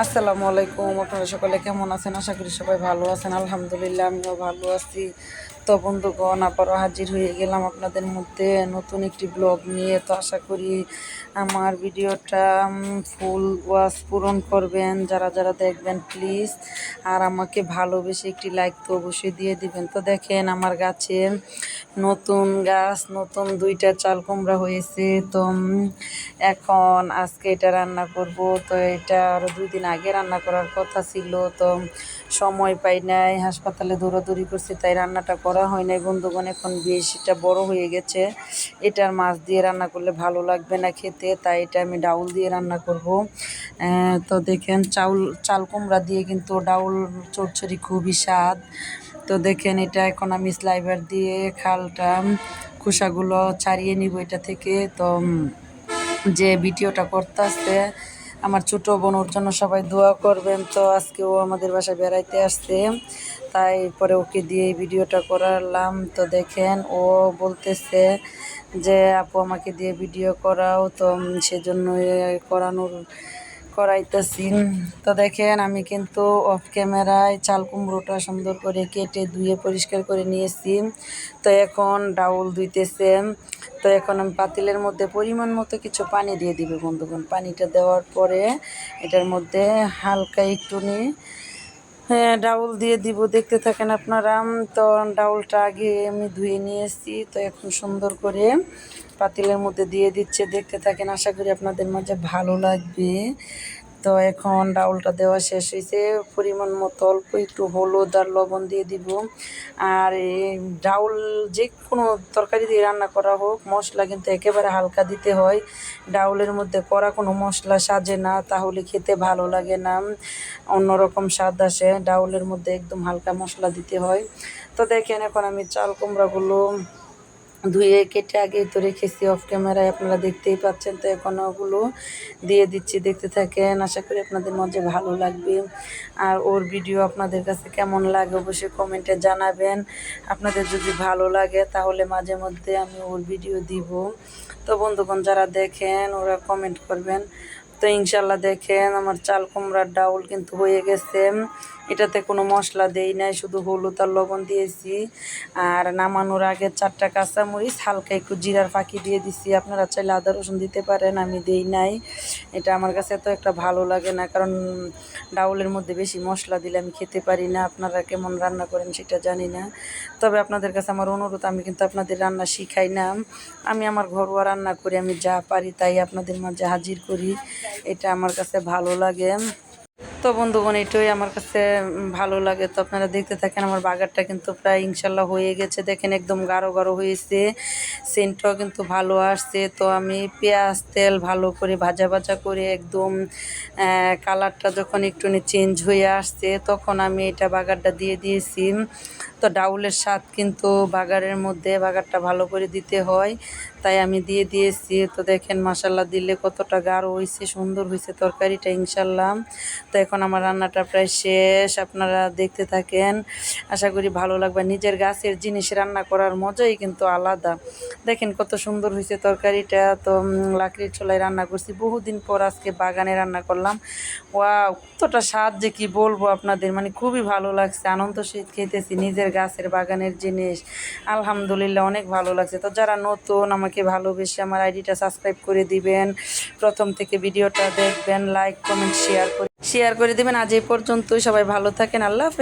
আসসালামু আলাইকুম। আপনারা সকলে কেমন আছেন? আশা করি সবাই ভালো আছেন। আলহামদুলিল্লাহ, আমিও ভালো আছি। তো বন্ধুগণ, আবারও হাজির হয়ে গেলাম আপনাদের মধ্যে নতুন একটি ব্লগ নিয়ে। তো আশা করি আমার ভিডিওটা ফুল ওয়াশ পূরণ করবেন। যারা যারা দেখবেন প্লিজ আর আমাকে ভালোবেসে একটি লাইক তো অবশ্যই দিয়ে দিবেন। তো দেখেন, আমার গাছে নতুন গাছ, নতুন দুইটা চাল কুমড়া হয়েছে। তো এখন আজকে এটা রান্না করব। তো এটা আরও দুই দিন আগে রান্না করার কথা ছিল। তো, সময় পাই নাই, হাসপাতালে দৌড়াদৌড়ি করছি, তাই রান্নাটা করা হয় নাই। বন্ধুগণ, এখন বেশিটা বড় হয়ে গেছে। এটার মাছ দিয়ে রান্না করলে ভালো লাগবে না খেতে, তাই এটা আমি ডাউল দিয়ে রান্না করব। তো দেখেন চাউল, চাল কুমড়া দিয়ে কিন্তু ডাউল চচ্চড়ি খুবই স্বাদ। তো দেখেন এটা এখন আমি স্লাইবার দিয়ে খালটা, খোসাগুলো ছাড়িয়ে নিব এটা থেকে। তো যে ভিডিওটা করতেছে আমার ছোট বোন, ওর জন্য সবাই দোয়া করবেন। তো আজকে ও আমাদের বাসায় বেড়াইতে আসছে। তাই পরে ওকে দিয়ে এই ভিডিওটা করালাম। তো দেখেন, ও বলতেছে যে, আপু, আমাকে দিয়ে ভিডিও করাও। তো সেজন্য করানোর, করাইতেছি। তো দেখেন, আমি কিন্তু অফ ক্যামেরায় চাল কুমড়োটা সুন্দর করে কেটে ধুয়ে পরিষ্কার করে নিয়েছি। তো এখন ডাউল ধুইতেছে। তো এখন আমি পাতিলের মধ্যে পরিমাণ মতো কিছু পানি দিয়ে দিবে বন্ধুগণ। পানিটা দেওয়ার পরে এটার মধ্যে হালকা একটু নিয়ে হ্যাঁ ডাউল দিয়ে দিব। দেখতে থাকেন আপনারা তো ডাউলটা আগে আমি ধুয়ে নিয়েছি। তো এখন সুন্দর করে পাতিলের মধ্যে দিয়ে দিচ্ছে। দেখতে থাকেন, আশা করি আপনাদের মাঝে ভালো লাগবে। তো এখন ডাউলটা দেওয়া শেষ হয়েছে পরিমাণ মতো অল্প একটু হলুদ আর লবণ দিয়ে দিব। আর ডাউল যে কোনো তরকারি দিয়ে রান্না করা হোক, মশলা কিন্তু একেবারে হালকা দিতে হয়। ডাউলের মধ্যে করা কোনো মশলা সাজে না, তাহলে খেতে ভালো লাগে না। অন্যরকম স্বাদ আসে, ডাউলের মধ্যে একদম হালকা মশলা দিতে হয়। তো দেখেন এখন আমি চাল কুমড়াগুলো ধুয়ে কেটে আগেই তো রেখেছি অফ ক্যামেরায় আপনারা দেখতেই পাচ্ছেন তো এখন ওগুলো দিয়ে দিচ্ছি, দেখতে থাকেন। আশা করি আপনাদের মধ্যে ভালো লাগবে। আর ওর ভিডিও আপনাদের কাছে কেমন লাগে অবশ্যই কমেন্টে জানাবেন। আপনাদের যদি ভালো লাগে তাহলে মাঝে মধ্যে আমি ওর ভিডিও দিব। তো বন্ধুগণ, যারা দেখেন ওরা কমেন্ট করবেন। তো ইনশাল্লাহ দেখেন আমার চাল কুমড়ার ডাউল কিন্তু হয়ে গেছে। এটাতে কোনো মশলা দেই নাই, শুধু হলুদ আর লবণ দিয়েছি। আর নামানোর আগে চারটা কাঁচামরিচ, হালকা একটু জিরার ফাঁকি দিয়ে দিছি। আপনারা চাইলে আদা রসুন দিতে পারেন, আমি দেই নাই। এটা আমার কাছে তো একটা ভালো লাগে না, কারণ ডাউলের মধ্যে বেশি মশলা দিলে আমি খেতে পারি না। আপনারা কেমন রান্না করেন সেটা জানি না। তবে আপনাদের কাছে আমার অনুরোধ, আমি কিন্তু আপনাদের রান্না শিখাই না। আমি আমার ঘরোয়া রান্না করি আমি যা পারি তাই আপনাদের মাঝে হাজির করি। এটা আমার কাছে ভালো লাগে। তো বন্ধুগণ এটাই আমার কাছে ভালো লাগে। তো আপনারা দেখতে থাকেন, আমার বাগারটা কিন্তু প্রায় ইনশাল্লাহ হয়ে গেছে। দেখেন একদম গাঢ় গাঢ় হয়েছে। সেন্টটাও কিন্তু ভালো আসছে। তো আমি পেঁয়াজ, তেল ভালো করে ভাজা ভাজা করে একদম কালারটা যখন একটু চেঞ্জ হয়ে আসছে, তখন আমি এটা বাগারটা দিয়ে দিয়েছি। তো ডাউলের স্বাদ কিন্তু বাগারের মধ্যে বাগারটা ভালো করে দিতে হয়। তাই আমি দিয়ে দিয়েছি। তো দেখেন মাসাল্লাহ দিলে কতটা গাঢ় হয়েছে, সুন্দর হয়েছে তরকারিটা ইনশাল্লাহ তো এখন আমার রান্নাটা প্রায় শেষ, আপনারা দেখতে থাকেন। আশা করি ভালো লাগবে। নিজের গাছের জিনিস রান্না করার মজাই কিন্তু আলাদা। দেখেন কত সুন্দর হয়েছে তরকারিটা। তো লাকড়ির চুলায় রান্না করছি। বহুদিন পর আজকে বাগানে রান্না করলাম। ওয়া কতটা স্বাদ যে কি বলব আপনাদের। মানে খুবই ভালো লাগছে। আনন্দ সহিত খেতেছি নিজের গাছের বাগানের জিনিস। আলহামদুলিল্লাহ, অনেক ভালো লাগছে। তো যারা নতুন, আমাকে ভালোবেসে আমার আইডিটা সাবস্ক্রাইব করে দিবেন। প্রথম থেকে ভিডিওটা দেখবেন, লাইক, কমেন্ট, শেয়ার করে শেয়ার করে দেবেন। আজ এই পর্যন্তই। সবাই ভালো থাকেন। আল্লাহ হাফেজ।